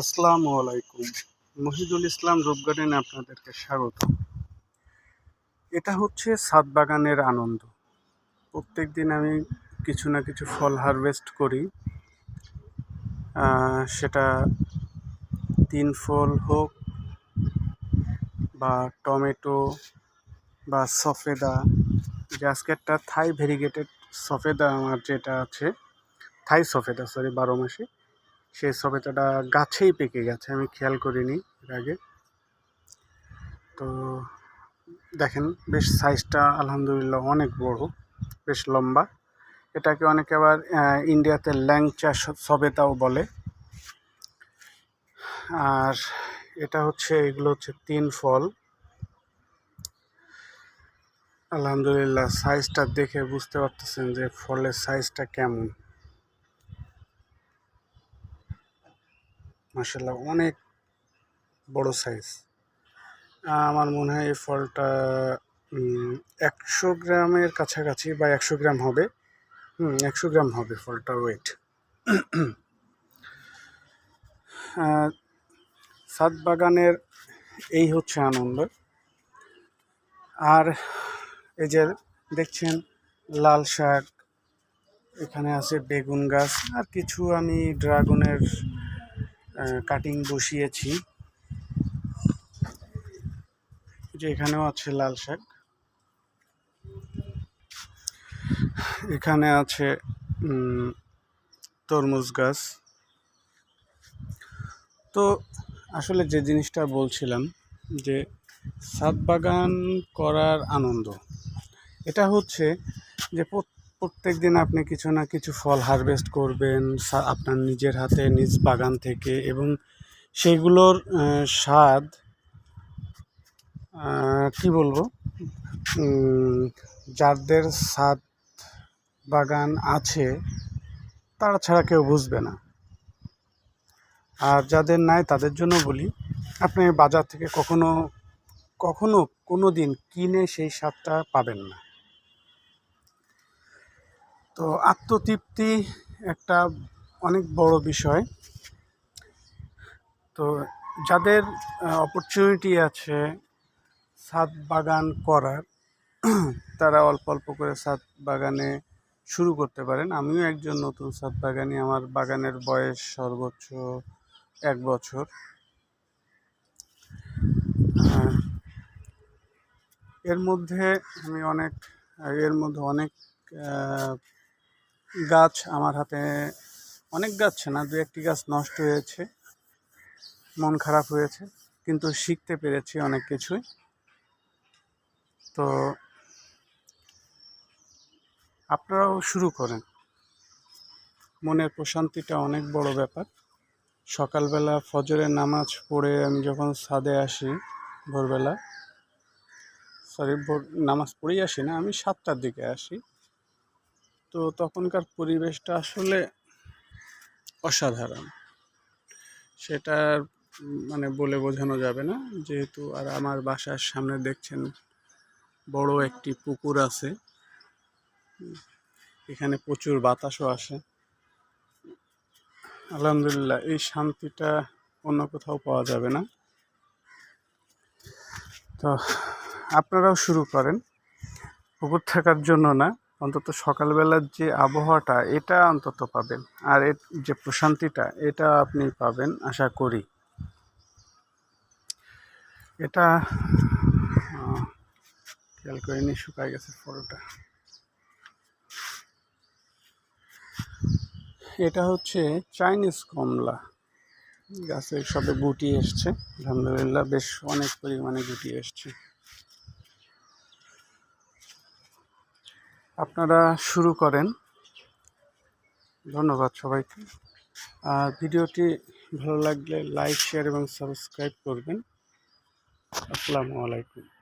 আসসালামু আলাইকুম। মহিদুল ইসলাম রূপ গার্ডেনে আপনাদেরকে স্বাগত। এটা হচ্ছে সাত বাগানের আনন্দ। প্রত্যেক দিন আমি কিছু না কিছু ফল হারভেস্ট করি। সেটা তিন ফল হোক বা টমেটো বা সফেদা, যে থাই ভেরিগেটেড সফেদা আমার যেটা আছে থাই সফেদা সরি বারো মাসে। সেই সবেতাটা গাছেই পেকে গেছে, আমি খেয়াল করিনি এর আগে। তো দেখেন, বেশ সাইজটা আলহামদুলিল্লাহ অনেক বড়, বেশ লম্বা। এটাকে অনেকে আবার ইন্ডিয়াতে ল্যাংচা সবেতাও বলে। আর এটা হচ্ছে, এগুলো হচ্ছে তিন ফল। আলহামদুলিল্লাহ সাইজটা দেখে বুঝতে পারতেছেন যে ফলের সাইজটা কেমন। মাসাল্লাহ অনেক বড় সাইজ আমার মনে হয় এই ফলটা একশো গ্রামের কাছাকাছি বা একশো গ্রাম হবে। হুম, একশো গ্রাম হবে ফলটা ওয়েট সাত বাগানের এই হচ্ছে আনন্দ। আর এই যে দেখছেন, লাল শাক, এখানে আছে বেগুন গাছ, আর কিছু আমি ড্রাগনের কাটিং বসিয়েছি। যে এখানেও আছে লাল শাক। এখানে আছে তরমুজ গাছ। তো আসলে যে জিনিসটা বলছিলাম যে ছাদ বাগান করার আনন্দ, এটা হচ্ছে যে প্রত্যেক দিন আপনি কিছু না কিছু ফল হারভেস্ট করবেন আপনার নিজের হাতে নিজ বাগান থেকে এবং সেগুলোর স্বাদ কি বলব? যাদের স্বাদ বাগান আছে, তারা ছাড়া কেউ বুঝবে না। আর যাদের নাই, তাদের জন্য বলি, আপনি বাজার থেকে কখনো কখনো কোনো দিন কিনে সেই স্বাদটা পাবেন না। তো আত্মতৃপ্তি একটা অনেক বড় বিষয়। তো যাদের অপরচুনিটি আছে ছাদ বাগান করার, তারা অল্প অল্প করে ছাদ বাগানে শুরু করতে পারেন। আমিও একজন নতুন ছাদ বাগানি আমার বাগানের বয়স সর্বোচ্চ এক বছর। এর মধ্যে আমি অনেক, এর মধ্যে অনেক গাছ আমার হাতে অনেক গাছ না, দু একটি গাছ নষ্ট হয়েছে, মন খারাপ হয়েছে, কিন্তু শিখতে পেরেছি অনেক কিছুই। তো আপনারাও শুরু করেন। মনের প্রশান্তিটা অনেক বড় ব্যাপার। সকালবেলা ফজরের নামাজ পড়ে আমি যখন ছাদে আসি ভোরবেলা সরি ভোর নামাজ পড়েই আসি না, আমি সাতটার দিকে আসি। তো তখনকার পরিবেশটা আসলে অসাধারণ। সেটা মানে বলে বোঝানো যাবে না। যেহেতু আর আমার বাসার সামনে দেখছেন বড় একটি পুকুর আছে। এখানে প্রচুর বাতাসও আসে। আলহামদুলিল্লাহ, এই শান্তিটা অন্য কোথাও পাওয়া যাবে না। তো আপনারাও শুরু করেন। পুকুর থাকার জন্য না। অন্তত সকালবেলার যে আবহাওয়াটা, এটা অন্তত পাবেন। আর এর যে প্রশান্তিটা, এটা আপনি পাবেন, আশা করি। এটা খেয়াল করিনি শুকায় গেছে ফলটা। এটা হচ্ছে চাইনিজ কমলা। গাছে সবে গুটি এসছে। আলহামদুলিল্লাহ, বেশ অনেক পরিমাণে গুটি এসছে। আপনারা শুরু করেন। ধন্যবাদ সবাইকে। আর ভিডিওটি ভালো লাগলে লাইক, শেয়ার এবং সাবস্ক্রাইব করবেন। আসসালামু আলাইকুম।